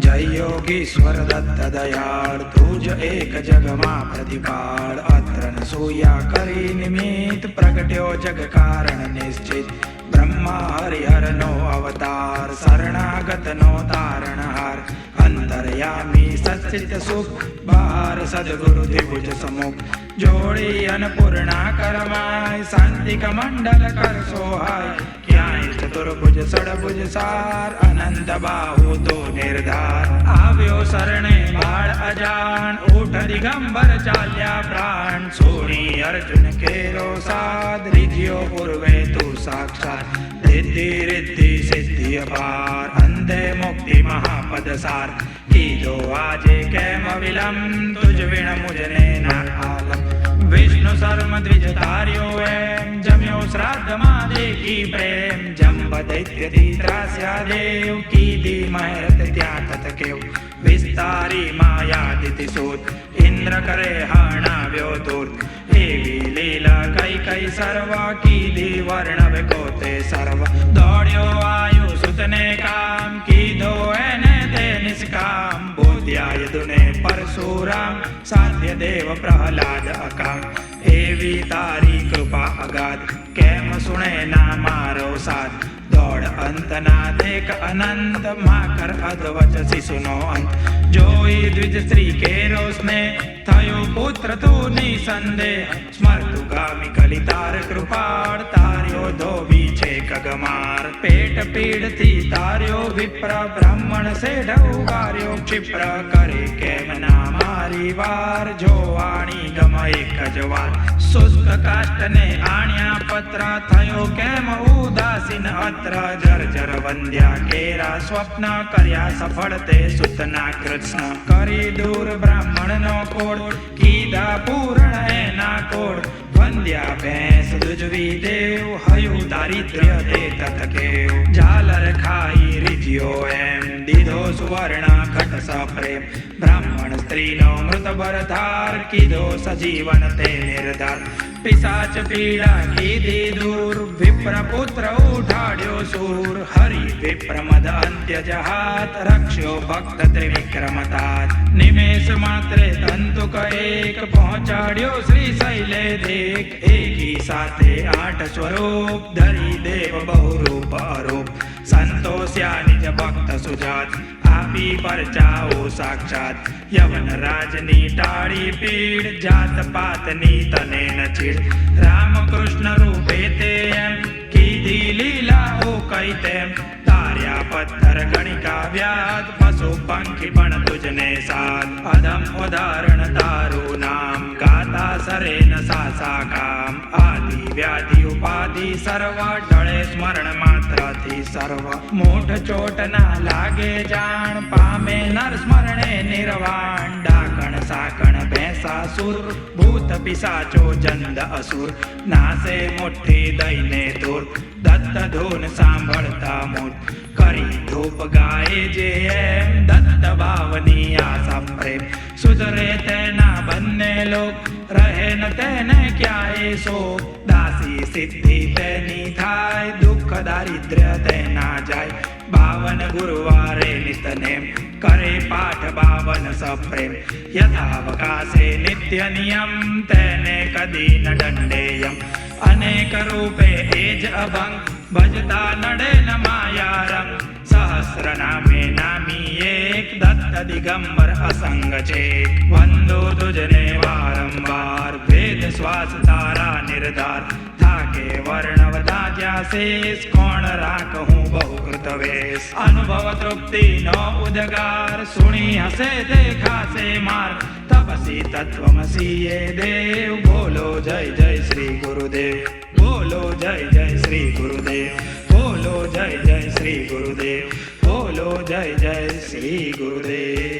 जय योगीश्वर दत्त दयाळ तुज एक जगमा प्रतिपाळ अत्र न सूया करी निमित प्रगट्यो जग कारण निश्चित. ब्रह्मा हरिहर नो अवतार, शरणागत, नो तारणहार. अंतरयामी सचित सुख, बार सदगुरु दिभुज समुख जोड़ी अन्नपूर्णा करमाय शांति कमंडल कर सोहाय. ચતુર્ભુજ સડભુજ સાર, અનંત બાહુ તો નિર્ધાર. આવ્યો શરણે બાળ અજાણ ઊઠ દિગંબર ચાલ્યા પ્રાણ. સોની અર્જુન કેરો સાદ રીજ્યો પૂર્વે તું સાક્ષાત. રિદ્ધિ રિદ્ધિ, સિદ્ધિ અપાર અંતે મુક્તિ મહાપદ સાર. કીધો આજે કેમ વિલંબ, તુજ વિણ મુજને ના આલમ. વિષ્ણુ શર્મ દ્વિજ તાર્યો એમ જમ્યો શ્રાદ્ધમાં દેખી પ્રેમ જંબ દૈત્યથી ત્રાસ્યા દેવ કીધી મહેરત ત્યાં તત કેવ વિસ્તારી માયા દિતિ સૂત ઇન્દ્ર કરે હણાવ્યો દૂત એવી લીલા કઈ કઈ સર્વા કીધી વર્ણવ કોતે સર્વ દોડ્યો આયુ સુતને કામ કીધો એને તે નિષ્કામ બોધ્યાય દુને પરશુરામ સાધ્ય દેવ પ્રહલાદ અકામ એવી તારી કૃપા અગાધ કેમ સુણે ના મારો સાથ? દોડ અંત ના દેખ અનંત માકર અધવચ શિશુનો અંત. જોઈ દ્વિજ સ્ત્રી કેરો સ્નેહ થયો પુત્ર તું નિસંદેહ સ્મરતુ ગામી કલિતાર કૃપાળ તાર્યો ધોબી છે કગમાર પેટ પીડથી તાર્યો વિપ્ર બ્રાહ્મણ શેઢ ઉગાર્યો ક્ષિપ્ર કરે કેમ ના મારી વાર જોવાણી ગમ એક જ વાર શુષ્ક કાષ્ટને આણ્યા પત્ર થયો કેમ ઉદાસીન અત્ર જર્જર વંદ્યા કેરા સ્વપ્ન કર્યા સફળ તે સુતના કૃષ્ણ કરી દૂર બ્રાહ્મણનો કોડ કીધા પૂરણ એના કોડ વંદ્યા ભેંસ દુજવી દેવ, હયું દારિદ્ર્ય તે તતકેવ ઝાલર ખાઈ રીજ્યો એમ, દીધો સુવર્ણ ઘટ સપ્રેમ. બ્રાહ્મણ સ્ત્રીનો મૃત ભરધાર કીધો સજીવન તે નિર્ધાર. પિશાચ પીડા કીધી દૂર વિપ્ર પુત્ર સૂર હરિ વિપ્ર મદ અંત્ય જહાત રક્ષ્યો ભક્ત ત્રિવિક્રમ તાત નિમેષ માત્રે તંતુક એક પહોંચાડ્યો શ્રી શૈલે દેખ એકી સાથે આઠ સ્વરૂપ ધરી દેવ બહુરૂપ અરૂપ સંતોષ્યા નિજ ભક્ત સુજાત આપી પરચાઓ સાક્ષાત યવન રાજની ટાળી પીડ જાત પાતની તને નચીડ રામકૃષ્ણ રૂપે તે તેમ તાર્યા પથ્થર ગણિકા વ્યાદ પશુ પંખી પણ તુજને સાથ અધમ ઉદાહરણ, તારું નામ, ગાતા સરે ન સાસા કામ. આદિ, વ્યાધિ, ઉપાધિ, સર્વ ટળે સ્મરણ માત્રથી સર્વ. મોઢ ચોટ ના લાગે જાણ, પામે નર સ્મરણે નિર્વાણ. ભેંસાસુર ભૂત પિશાચો જંદ અસુર નાસે મુઠ્ઠી દઈને દૂર દત્ત ધૂન સાંભળતા મૂઠ કરી ધૂપ ગાય જે એમ દત્ત ભાવની આશા પ્રેમ સુધરે તેના બંને લોક રહે ન તેને ક્યાંય શોક દાસી સિદ્ધિ તેની થાય દુઃખ દારિદ્ર્ય તેના જાય બાવન ગુરુવારે નિતને કરે પાઠ બાવન સપ્રેમ યથાવકાશે નિત્ય નિયમ તેને કદી ન દંડેયમ અનેક રૂપે એ અભંગ ભજતા નડે ન માયારમ સહસ્ર નામે નામી એક દત્ત દિગંબર અસંગ છે વંદો તુજને વારંવાર ભેદ શ્વાસ તારા નિર્ધાર થાકે વર્ણવતા શેષ કોણ રાખ હું બહુ કૃત અનુભવ તૃપ્તિ નો ઉદગાર. સુણી હશે દેખાશે માર. તપસી તત્વમસી એ દેવ. બોલો જય જય શ્રી ગુરુદેવ. બોલો જય જય શ્રી ગુરુદેવ. બોલો જય જય શ્રી ગુરુદેવ. બોલો જય જય શ્રી ગુરુદેવ.